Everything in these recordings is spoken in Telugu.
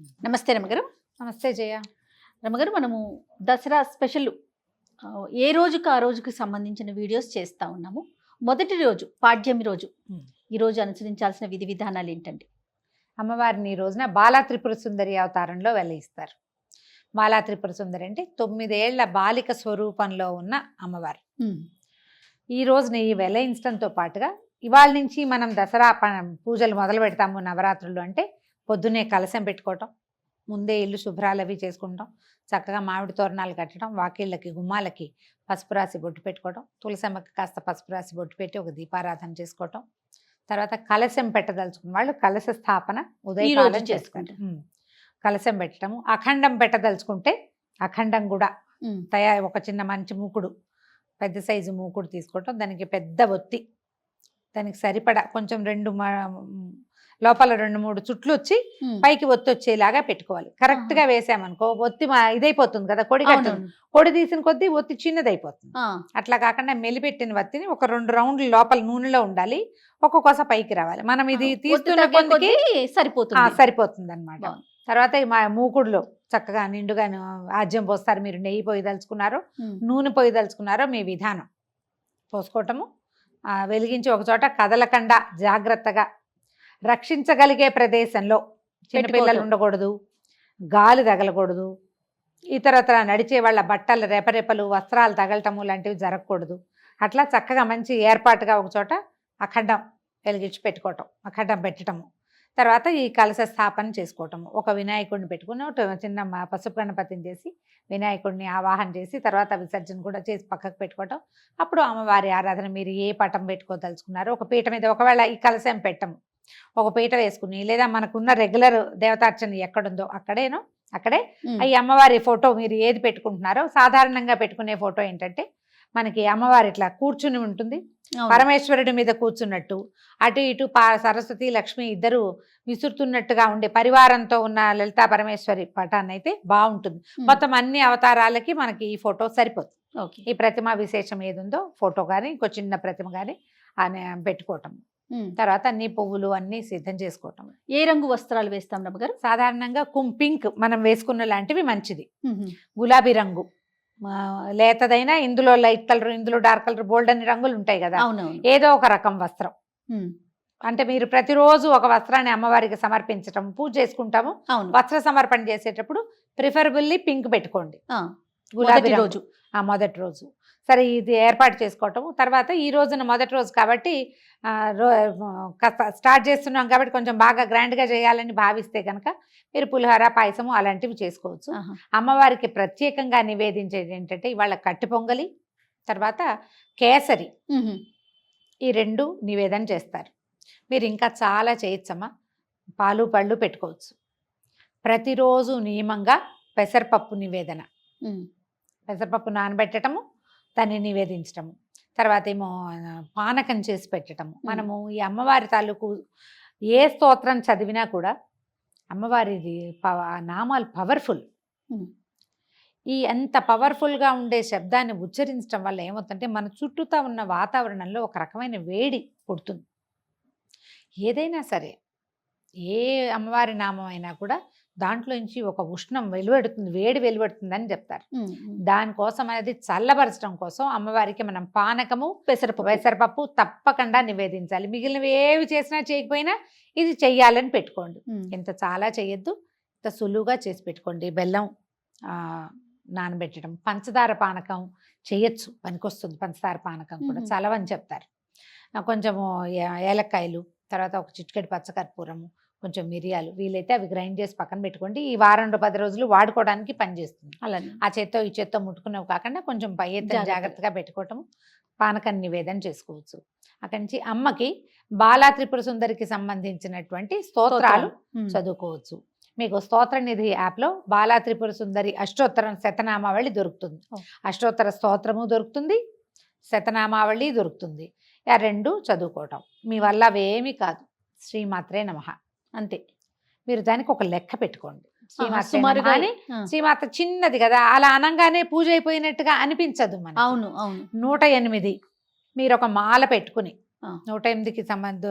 నమస్తే రమగారు. నమస్తే జయ. రమగారు మనము దసరా స్పెషల్ ఏ రోజుకు ఆ రోజుకి సంబంధించిన వీడియోస్ చేస్తా ఉన్నాము. మొదటి రోజు పాడ్యమి రోజు. ఈ రోజు అనుసరించాల్సిన విధి విధానాలు ఏంటండి? అమ్మవారిని ఈ రోజున బాలా త్రిపుర సుందరి అవతారంలో వెలయిస్తారు బాలా త్రిపుర సుందరి అంటే తొమ్మిదేళ్ళ బాలిక స్వరూపంలో ఉన్న అమ్మవారు. ఈ రోజున ఈ వెలయించడంతో పాటుగా ఇవాళ నుంచి మనం దసరా పూజలు మొదలు పెడతాము నవరాత్రులు అంటే పొద్దున్నే కలశం పెట్టుకోవటం ముందే ఇల్లు శుభ్రాలు అవి చేసుకుంటాం చక్కగా మామిడి తోరణాలు కట్టడం వాకిళ్ళకి గుమ్మాలకి పసుపు రాసి బొట్టు పెట్టుకోవటం తులసమ్మకి కాస్త పసుపు రాసి బొట్టు పెట్టి ఒక దీపారాధన చేసుకోవటం తర్వాత కలశం పెట్టదలుచుకున్న వాళ్ళు కలశ స్థాపన ఉదయం చేసుకుంటారు. కలశం పెట్టడము అఖండం పెట్టదలుచుకుంటే అఖండం కూడా తయారు ఒక చిన్న మంచి మూకుడు పెద్ద సైజు మూకుడు తీసుకోవటం దానికి పెద్ద ఒత్తి దానికి సరిపడా కొంచెం రెండు లోపల రెండు మూడు చుట్లు వచ్చి పైకి ఒత్తి వచ్చేలాగా పెట్టుకోవాలి. కరెక్ట్గా వేసామనుకో ఒత్తి మా- ఇదైపోతుంది కదా కొడి కట్టు అవునవును. కొడి తీసిన కొద్దీ ఒత్తి చిన్నదైపోతుంది. అట్లా కాకుండా మెలిపెట్టిన వత్తిని ఒక రెండు రౌండ్లు లోపల నూనెలో ఉండాలి. ఒక్కొక్కస పైకి రావాలి. మనం ఇది తీస్తున్న కొద్దికి కొద్దీ సరిపోతుంది. సరిపోతుంది అనమాట. తర్వాత మా మూకుడులో చక్కగా నిండుగా ఆజ్యం పోస్తారు. మీరు నెయ్యి పొయ్యి దలుచుకున్నారో. నూనె పొయ్యి దలుచుకున్నారో మీ విధానం. పోసుకోవటము ఆ, వెలిగించి ఒక చోట కదలకుండా జాగ్రత్తగా రక్షించగలిగే ప్రదేశంలో చిన్నపిల్లలు. ఉండకూడదు గాలి తగలకూడదు ఇతరత్ర నడిచే వాళ్ళ బట్టలు రెపరెపలు వస్త్రాలు తగలటము లాంటివి జరగకూడదు. అట్లా చక్కగా మంచి ఏర్పాటుగా ఒక చోట అఖండం వెలిగించి పెట్టుకోవటం అఖండం పెట్టడము తర్వాత ఈ కలశ స్థాపన చేసుకోవటము. ఒక వినాయకుడిని పెట్టుకుని చిన్న పసుపు గణపతిని చేసి వినాయకుడిని ఆవాహన చేసి తర్వాత విసర్జన కూడా చేసి పక్కకు పెట్టుకోవటం. అప్పుడు అమ్మవారి ఆరాధన మీరు ఏ పటం పెట్టుకోదలుచుకున్నారో ఒక పీట మీద ఒకవేళ ఈ కలశం పెట్టము. ఒక పీట వేసుకుని లేదా మనకున్న రెగ్యులర్ దేవతార్చన ఎక్కడుందో అక్కడేనో అక్కడే. ఈ అమ్మవారి ఫోటో మీరు ఏది పెట్టుకుంటున్నారో సాధారణంగా పెట్టుకునే ఫోటో ఏంటంటే మనకి అమ్మవారి ఇట్లా కూర్చుని ఉంటుంది. పరమేశ్వరుడి మీద కూర్చున్నట్టు అటు ఇటు సరస్వతి లక్ష్మి ఇద్దరు విసురుతున్నట్టుగా ఉండే పరివారంతో ఉన్న లలితా పరమేశ్వరి పటాన్ని అయితే బాగుంటుంది. మొత్తం అన్ని అవతారాలకి మనకి ఈ ఫోటో సరిపోతుంది ఓకే ఈ ప్రతిమ విశేషం ఏది ఉందో ఫోటో కానీ ఇంకో చిన్న ప్రతిమ కానీ అని పెట్టుకోవటం. తర్వాత అన్ని పువ్వులు అన్ని సిద్ధం చేసుకోవటం. ఏ రంగు వస్త్రాలు వేస్తాం రమగారు? సాధారణంగా కుం పింక్ మనం వేసుకున్న లాంటివి మంచిది. గులాబీ రంగు. లేతదైనా ఇందులో లైట్ కలర్ ఇందులో డార్క్ కలర్ బోల్డ్ అన్ని రంగులు ఉంటాయి కదా. ఏదో ఒక రకం వస్త్రం. అంటే మీరు ప్రతిరోజు ఒక వస్త్రాన్ని అమ్మవారికి సమర్పించటం పూజ చేసుకుంటాము. అవును. వస్త్ర సమర్పణ చేసేటప్పుడు ప్రిఫరబుల్లీ పింక్ పెట్టుకోండి. గులాబీ. రోజు. ఆ మొదటి రోజు. సరే ఇది ఏర్పాటు చేసుకోవటము. తర్వాత ఈ రోజున మొదటి రోజు కాబట్టి స్టార్ట్ చేస్తున్నాం కాబట్టి కొంచెం బాగా గ్రాండ్గా చేయాలని భావిస్తే కనుక మీరు పులిహోర పాయసము అలాంటివి చేసుకోవచ్చు. అమ్మవారికి ప్రత్యేకంగా నివేదించేది ఏంటంటే ఇవాళ కట్టి పొంగలి తర్వాత కేసరి. ఈ రెండు నివేదన చేస్తారు. మీరు ఇంకా చాలా చేయొచ్చమ్మా. పాలు పళ్ళు పెట్టుకోవచ్చు. ప్రతిరోజు నియమంగా పెసరపప్పు నివేదన. పెసరపప్పు నానబెట్టడము దాన్ని నివేదించటము. తర్వాత ఏమో పానకం చేసి పెట్టడము మనము ఈ అమ్మవారి తాలూకు ఏ స్తోత్రం చదివినా కూడా అమ్మవారిది పవ- నామాలు పవర్ఫుల్. ఈ అంత పవర్ఫుల్గా ఉండే శబ్దాన్ని ఉచ్చరించడం వల్ల ఏమవుతుందంటే మన చుట్టూతా ఉన్న వాతావరణంలో ఒక రకమైన వేడి పుడుతుంది. ఏదైనా సరే ఏ అమ్మవారి నామం అయినా కూడా దాంట్లోంచి ఒక ఉష్ణం వెలువడుతుంది వేడి వెలువడుతుంది అని చెప్తారు. దానికోసం అనేది చల్లబరచడం కోసం అమ్మవారికి మనం పానకము పెసరపప్పు. పెసరపప్పు తప్పకుండా నివేదించాలి. మిగిలినవి ఏవి చేసినా చేయకపోయినా ఇది చెయ్యాలని పెట్టుకోండి. ఇంత చాలా చేయొద్దు ఇంత సులువుగా చేసి పెట్టుకోండి. బెల్లం నానబెట్టడం పంచదార పానకం చేయొచ్చు పనికొస్తుంది పంచదార పానకం కూడా. చలవని చెప్తారు. కొంచెము ఏలక్కాయలు తర్వాత ఒక చిటికెడు పచ్చకర్పూరము కొంచెం మిరియాలు వీలైతే అవి గ్రైండ్ చేసి పక్కన పెట్టుకోండి. ఈ వారం రెండు పది రోజులు వాడుకోవడానికి పనిచేస్తుంది అలానే. ఆ చేత్తో ఈ చేత్తో ముట్టుకున్నవి కాకుండా కొంచెం పై ఎత్తున జాగ్రత్తగా. పెట్టుకోవటం పానకం నివేదన చేసుకోవచ్చు. అక్కడి నుంచి అమ్మకి బాలా త్రిపుర సుందరికి సంబంధించినటువంటి స్తోత్రాలు. చదువుకోవచ్చు. మీకు స్తోత్ర నిధి యాప్లో బాలా త్రిపుర సుందరి అష్టోత్తర శతనామావళి దొరుకుతుంది. అష్టోత్తర స్తోత్రము దొరుకుతుంది శతనామావళి దొరుకుతుంది. ఆ రెండు చదువుకోవటం. మీ వల్ల అవేమీ కాదు. శ్రీమాత్రే నమ. అంతే. మీరు దానికి ఒక లెక్క పెట్టుకోండి. శ్రీమాత చిన్నది కదా అలా అనంగానే పూజ అయిపోయినట్టుగా అనిపించదు మన అవును అవును. నూట ఎనిమిది. మీరు ఒక మాల పెట్టుకుని. నూట ఎనిమిదికి సంబంధ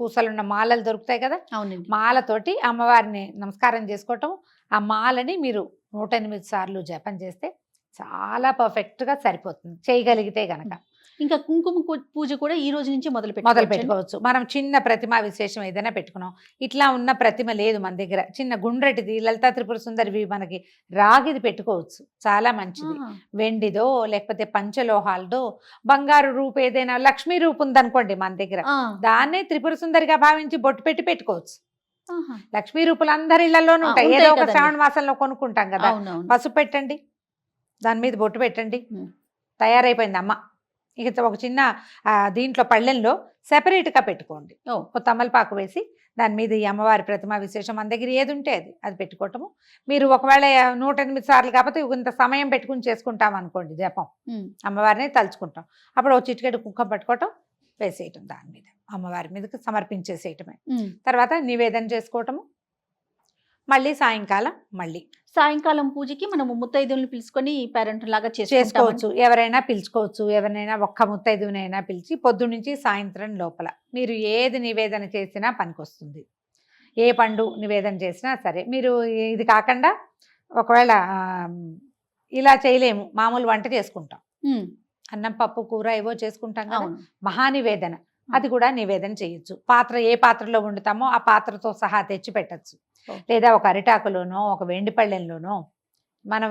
పూసలున్న మాలలు దొరుకుతాయి కదా? అవునండి. మాలతోటి అమ్మవారిని నమస్కారం చేసుకోవటం ఆ మాలని మీరు నూట ఎనిమిది సార్లు జపం చేస్తే చాలా పర్ఫెక్ట్గా సరిపోతుంది. చేయగలిగితే గనక. ఇంకా కుంకుమ పూజ కూడా ఈ రోజు నుంచి మొదలు మొదలు? పెట్టుకోవచ్చు. మనం చిన్న ప్రతిమ విశేషం ఏదైనా పెట్టుకున్నాం. ఇట్లా ఉన్న ప్రతిమ లేదు మన దగ్గర. చిన్న గుండ్రటిది లలితా త్రిపుర సుందరివి మనకి రాగిది పెట్టుకోవచ్చు. చాలా మంచిది. వెండిదో లేకపోతే పంచలోహాలదో బంగారు రూపు ఏదైనా లక్ష్మీ రూపు ఉందనుకోండి మన దగ్గర. దాన్నే త్రిపుర సుందరిగా భావించి బొట్టు పెట్టి పెట్టుకోవచ్చు. లక్ష్మీ రూపులు అందరి ఇళ్ళలోనూ ఉంటాయి. ఏదో ఒక. శ్రావణ మాసంలో కొనుక్కుంటాం కదా. పసుపు పెట్టండి. దాని మీద బొట్టు పెట్టండి. తయారైపోయింది అమ్మ. ఇక ఒక చిన్న దీంట్లో పళ్ళెంలో సెపరేట్గా పెట్టుకోండి ఓ. ఒక తమలపాకు వేసి దాని మీద ఈ అమ్మవారి ప్రతిమ విశేషం మన దగ్గర ఏది ఉంటే అది అది పెట్టుకోవటము మీరు ఒకవేళ నూట ఎనిమిది సార్లు కాకపోతే ఇంత సమయం పెట్టుకుని చేసుకుంటాం అనుకోండి జపం. అమ్మవారిని తలుచుకుంటాం అప్పుడు ఒక చిటికెడు కుంకం పట్టుకోవటం వేసేయటం దాని మీద అమ్మవారి మీదకి సమర్పించేసేయటమే. తర్వాత నివేదన చేసుకోవటము మళ్ళీ సాయంకాలం మళ్ళీ. సాయంకాలం పూజకి మనము ముత్తైదువులను పిలుచుకొని పేరెంట్ లాగా. చేసుకోవచ్చు. ఎవరైనా పిలుచుకోవచ్చు. ఎవరినైనా ఒక్క ముత్తైదునైనా పిలిచి పొద్దు నుంచి సాయంత్రం లోపల మీరు ఏది నివేదన చేసినా పనికొస్తుంది. ఏ పండు నివేదన చేసినా సరే. మీరు ఇది కాకుండా ఒకవేళ ఇలా చేయలేము. మామూలు వంట చేసుకుంటాం. అన్నం పప్పు కూర ఏవో చేసుకుంటాం కదా. మహానివేదన అది కూడా నివేదన చేయొచ్చు. పాత్ర ఏ పాత్రలో వండుతామో ఆ పాత్రతో సహా తెచ్చి పెట్టచ్చు. లేదా ఒక అరిటాకులోనో ఒక వెండి పళ్ళెంలోనో మనం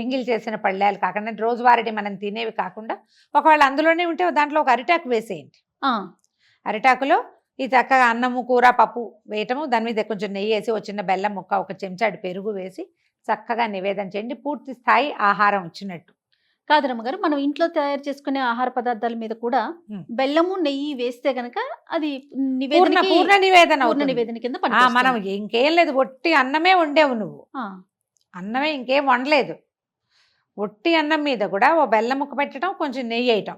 ఎంగిల్ చేసిన పళ్ళాలు కాకుండా రోజువారీ మనం తినేవి కాకుండా ఒకవేళ అందులోనే ఉంటే దాంట్లో ఒక అరిటాకు వేసేయండి. అరిటాకులో ఈ చక్కగా అన్నము కూర పప్పు వేయటము దాని మీద కొంచెం నెయ్యి వేసి ఒక చిన్న బెల్లం ముక్క ఒక చెంచాడు పెరుగు వేసి చక్కగా నివేదన చేయండి. పూర్తి స్థాయి ఆహారం వచ్చినట్టు. కాదు రమ్మగారు మనం ఇంట్లో తయారు చేసుకునే ఆహార పదార్థాల మీద కూడా. బెల్లము నెయ్యి వేస్తే గనక అది పూర్ణ నివేదనకి పూర్ణ నివేదన పూర్ణ. నివేదన కింద. మనం ఇంకేం లేదు ఒట్టి అన్నమే వండేవు నువ్వు అన్నమే ఇంకేం వండలేదు ఒట్టి అన్నం మీద కూడా ఓ బెల్లం ముక్క పెట్టడం కొంచెం నెయ్యి వేయటం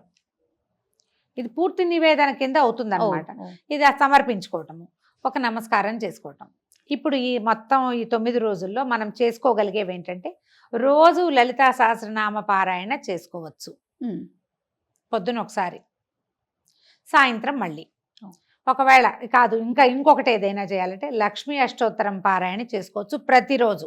ఇది పూర్తి నివేదన కింద అవుతుంది అనమాట. ఇది సమర్పించుకోవటము ఒక నమస్కారం చేసుకోవటం ఇప్పుడు ఈ మొత్తం ఈ తొమ్మిది రోజుల్లో మనం చేసుకోగలిగేవి ఏంటంటే రోజు లలితా సహస్రనామ పారాయణ చేసుకోవచ్చు. పొద్దున ఒకసారి సాయంత్రం మళ్ళీ. ఒకవేళ కాదు ఇంకా ఇంకొకటి ఏదైనా చేయాలంటే లక్ష్మీ అష్టోత్తరం పారాయణ చేసుకోవచ్చు ప్రతిరోజు.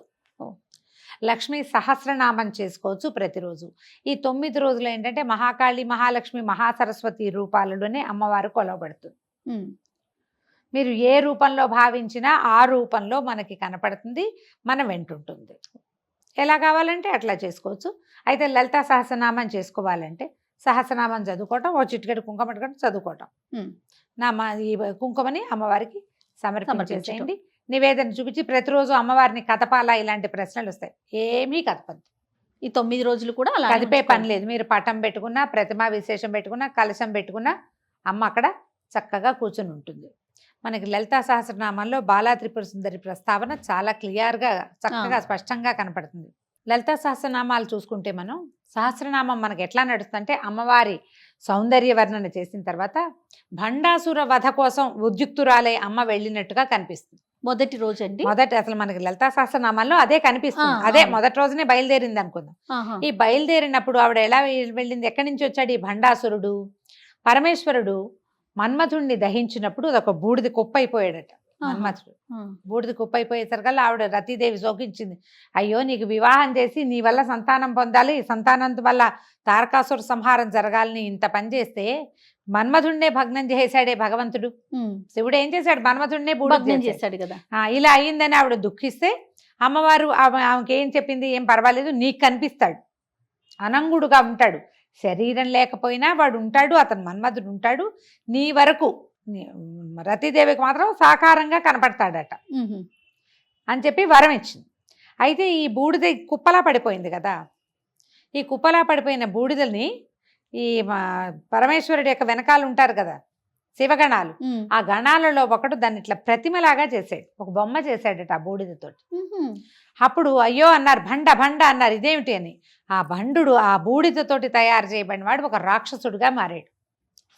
లక్ష్మీ సహస్రనామం చేసుకోవచ్చు ప్రతిరోజు ఈ తొమ్మిది రోజులు ఏంటంటే మహాకాళి మహాలక్ష్మి మహాసరస్వతి రూపాలలోనే అమ్మవారు కొలవబడుతుంది. మీరు ఏ రూపంలో భావించినా ఆ రూపంలో మనకి కనపడుతుంది మన వెంటుంటుంది ఎలా కావాలంటే అట్లా చేసుకోవచ్చు. అయితే లలితా సహస్రనామం చేసుకోవాలంటే సహస్రనామం చదువుకోవటం ఓ చిటికెడు కుంకుమ పెట్టుకోవడం చదువుకోవటం. నా మా ఈ కుంకుమని అమ్మవారికి. సమర్పించేసేయండి. నివేదన చూపించి ప్రతిరోజు అమ్మవారిని కదపాలా ఇలాంటి ప్రశ్నలు వస్తాయి. ఏమీ కదపద్దు ఈ తొమ్మిది రోజులు కూడా అలా కదిపే పని లేదు. మీరు పటం పెట్టుకున్నా ప్రతిమా విశేషం పెట్టుకున్నా కలశం పెట్టుకున్నా అమ్మ అక్కడ చక్కగా కూర్చుని ఉంటుంది. మనకి లలితా సహస్రనామంలో బాలా త్రిపుర సుందరి ప్రస్తావన చాలా క్లియర్గా చక్కగా. స్పష్టంగా కనపడుతుంది. లలితా సహస్రనామాలు చూసుకుంటే మనం సహస్రనామం మనకి ఎట్లా నడుస్తుందంటే అమ్మవారి సౌందర్య వర్ణన చేసిన తర్వాత భండాసుర వధ కోసం ఉద్యుక్తురాలే అమ్మ వెళ్ళినట్టుగా కనిపిస్తుంది. మొదటి రోజు అండి మొదటి అసలు మనకి లలితా సహస్రనామాల్లో అదే కనిపిస్తుంది. అదే. మొదటి రోజునే బయలుదేరింది అనుకుందాం. ఈ బయలుదేరినప్పుడు ఆవిడ ఎలా వెళ్ళింది? ఎక్కడి నుంచి వచ్చాడు ఈ భండాసురుడు? పరమేశ్వరుడు? మన్మథుణ్ణి దహించినప్పుడు అదొక బూడిద కుప్ప అయిపోయాడట. మన్మథుడు. బూడిద కుప్ప అయిపోయేసరికల్లా ఆవిడ రతీదేవి శోకించింది అయ్యో నీకు వివాహం చేసి నీ వల్ల సంతానం పొందాలి సంతానం వల్ల తారకాసుర సంహారం జరగాలని ఇంత పని చేస్తే మన్మధుణ్ణే భగ్నం చేశాడే భగవంతుడు. శివుడు ఏం చేశాడు మన్మధుణ్ణే బూడిద భగ్నం చేశాడు. కదా ఇలా అయ్యిందని ఆవిడ దుఃఖిస్తే అమ్మవారు ఆమె- ఆమెకి ఏం చెప్పింది ఏం పర్వాలేదు నీకు కనిపిస్తాడు అనంగుడుగా ఉంటాడు శరీరం లేకపోయినా వాడు ఉంటాడు అతను మన్మధుడు ఉంటాడు నీ వరకు రతీదేవికి మాత్రం సాకారంగా కనపడతాడట. అని చెప్పి వరం ఇచ్చింది. అయితే ఈ బూడిద కుప్పలా పడిపోయింది కదా. ఈ కుప్పలా పడిపోయిన బూడిదని ఈ పరమేశ్వరుడి యొక్క వెనకాల ఉంటారు కదా శివగణాలు. ఆ గణాలలో ఒకడు దాన్ని ఇట్లా ప్రతిమలాగా చేసాడు ఒక బొమ్మ చేశాడట ఆ బూడిదతోటి. అప్పుడు అయ్యో అన్నారు భండ భండ అన్నారు ఇదేమిటి అని ఆ భండు ఆ బూడిదతోటి తయారు చేయబడిన వాడు ఒక రాక్షసుడుగా మారాడు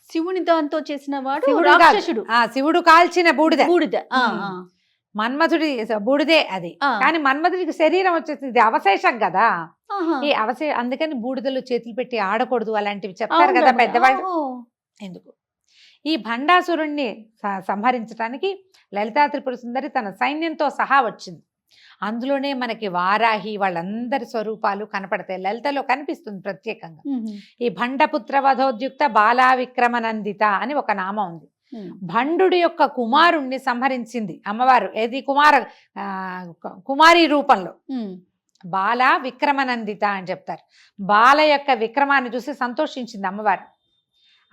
శివుని దాంతో చేసిన వాడు. రాక్షసుడు ఆ శివుడు కాల్చిన బూడిద బూడిద. మన్మధుడి బూడిదే అది. కానీ మన్మధుడికి శరీరం వచ్చేసి ఇది అవశేషం కదా. ఈ అవశే అందుకని బూడిదలో చేతులు పెట్టి ఆడకూడదు అలాంటివి చెప్తారు కదా. పెద్దవాళ్ళు. ఎందుకు ఈ భండాసురుణ్ణి సంహరించడానికి లలితా త్రిపుర సుందరి తన సైన్యంతో సహా వచ్చింది అందులోనే మనకి వారాహి వాళ్ళందరి స్వరూపాలు కనపడతాయి. లలితలో కనిపిస్తుంది ప్రత్యేకంగా. ఈ భండపుత్ర వధోద్యుక్త బాలా విక్రమనందిత అని ఒక నామం ఉంది. భండుడి యొక్క కుమారుణ్ణి సంహరించింది. అమ్మవారు ఏది? కుమార కుమారి రూపంలో. బాల విక్రమనందిత అని చెప్తారు. బాల యొక్క విక్రమాన్ని చూసి సంతోషించింది అమ్మవారు.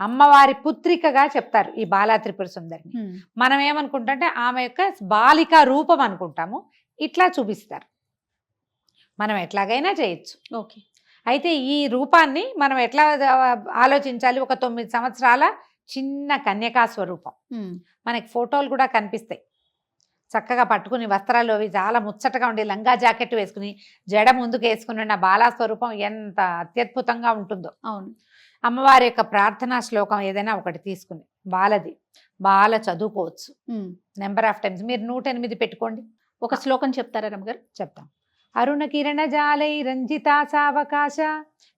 అమ్మవారి పుత్రికగా చెప్తారు ఈ బాలా త్రిపుర సుందరిని. మనం ఏమనుకుంటుంటే ఆమె యొక్క బాలిక రూపం అనుకుంటాము. ఇట్లా చూపిస్తారు. మనం ఎట్లాగైనా చేయొచ్చు. ఓకే. అయితే ఈ రూపాన్ని మనం ఎట్లా ఆలోచించాలి? ఒక తొమ్మిది సంవత్సరాల చిన్న కన్యకా స్వరూపం. మనకి ఫోటోలు కూడా కనిపిస్తాయి. చక్కగా పట్టుకుని వస్త్రాలు అవి చాలా ముచ్చటగా ఉండి లంగా జాకెట్ వేసుకుని జడ ముందుకు వేసుకుని ఉన్న బాలా స్వరూపం ఎంత అత్యద్భుతంగా ఉంటుందో. అవును. అమ్మవారి యొక్క ప్రార్థనా శ్లోకం ఏదైనా ఒకటి తీసుకుని బాలది బాల చదువుకోవచ్చు. Number of times. మీరు నూట ఎనిమిది పెట్టుకోండి. ఒక శ్లోకం చెప్తారా రమ్మగారు చెప్తాం. అరుణ కిరణ జాలై రంజితా సావకాశ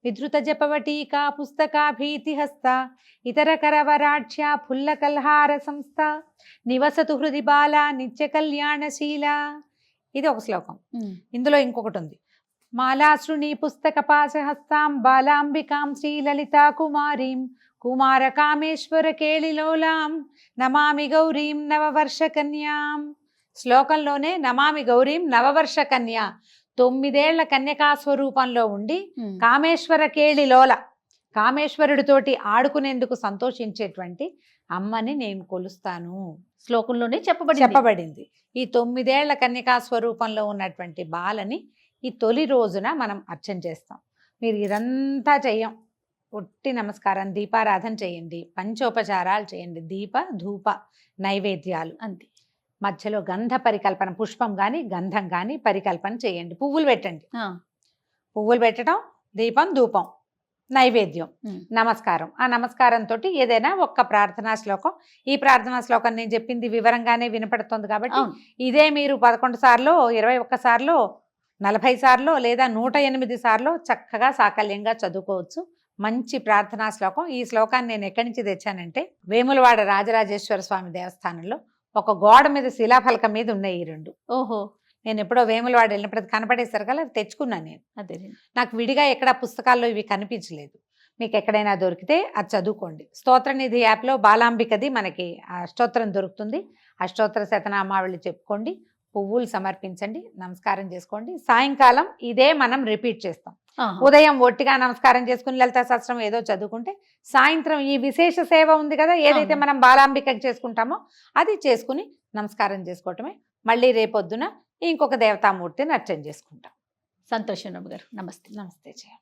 విధృత జపవటీకా పుస్తకా భీతిహస్త ఇతర కరవరాఢ్య ఫుల్ల కల్హార సంస్థ నివసతు హృది బాల నిత్య కళ్యాణశీల ఇది ఒక శ్లోకం. ఇందులో ఇంకొకటి ఉంది. మాలాశ్రుణి పుస్తక పాశహస్తాం బాలాంబికాం శ్రీలలితా కుమారీం కుమార కామేశ్వర కేళిలోలాం నమామి గౌరీం నవవర్ష కన్యాం. శ్లోకంలోనే నమామి గౌరీం నవవర్ష కన్యా. తొమ్మిదేళ్ళ కన్యకా స్వరూపంలో ఉండి. కామేశ్వర కేళిలోల కామేశ్వరుడితోటి ఆడుకునేందుకు సంతోషించేటువంటి అమ్మని నేను కొలుస్తాను. శ్లోకంలోనే చెప్పబడి చెప్పబడింది. ఈ తొమ్మిదేళ్ళ కన్యకా స్వరూపంలో ఉన్నటువంటి బాలని ఈ తొలి రోజున మనం అర్చన చేస్తాం. మీరు ఇదంతా చెయ్యం. ఒట్టి నమస్కారం దీపారాధన చేయండి. పంచోపచారాలు చేయండి. దీప ధూప నైవేద్యాలు. అంతే. మధ్యలో గంధ పరికల్పన పుష్పం కానీ గంధం కానీ పరికల్పన చేయండి. పువ్వులు పెట్టండి. పువ్వులు పెట్టడం దీపం ధూపం నైవేద్యం. నమస్కారం. ఆ నమస్కారంతో ఏదైనా ఒక్క ప్రార్థనా శ్లోకం. ఈ ప్రార్థనా శ్లోకం నేను చెప్పింది వివరంగానే వినపడుతుంది కాబట్టి ఇదే మీరు పదకొండు సార్లు ఇరవై ఒక్క సార్లు నలభై సార్లు లేదా నూట ఎనిమిది సార్లు చక్కగా సాకల్యంగా చదువుకోవచ్చు. మంచి ప్రార్థనా శ్లోకం. ఈ శ్లోకాన్ని నేను ఎక్కడి నుంచి తెచ్చానంటే వేములవాడ రాజరాజేశ్వర స్వామి దేవస్థానంలో. ఒక గోడ మీద శిలాఫలకం మీద ఉన్నాయి ఈ రెండు. ఓహో. నేను ఎప్పుడో వేములవాడ వెళ్ళినప్పుడు అది కనపడేసరికి అలా తెచ్చుకున్నాను నేను. అదే నాకు విడిగా ఎక్కడ పుస్తకాల్లో ఇవి కనిపించలేదు. మీకు ఎక్కడైనా దొరికితే అది చదువుకోండి. స్తోత్రనిధి యాప్లో బాలాంబికది మనకి ఆ స్తోత్రం దొరుకుతుంది. అష్టోత్తర శతనామావళి చెప్పుకోండి. పువ్వులు సమర్పించండి. నమస్కారం చేసుకోండి. సాయంకాలం ఇదే మనం రిపీట్ చేస్తాం. ఉదయం ఒట్టిగా నమస్కారం చేసుకుని లలితా శాస్త్రం ఏదో చదువుకుంటే సాయంత్రం ఈ విశేష సేవ ఉంది కదా ఏదైతే. మనం బాలాంబికకి చేసుకుంటామో అది చేసుకుని నమస్కారం చేసుకోవటమే. మళ్ళీ రేపొద్దున ఇంకొక దేవతామూర్తిని అర్చన చేసుకుంటాం. సంతోషం రమ్మ గారు. నమస్తే. నమస్తే జయ.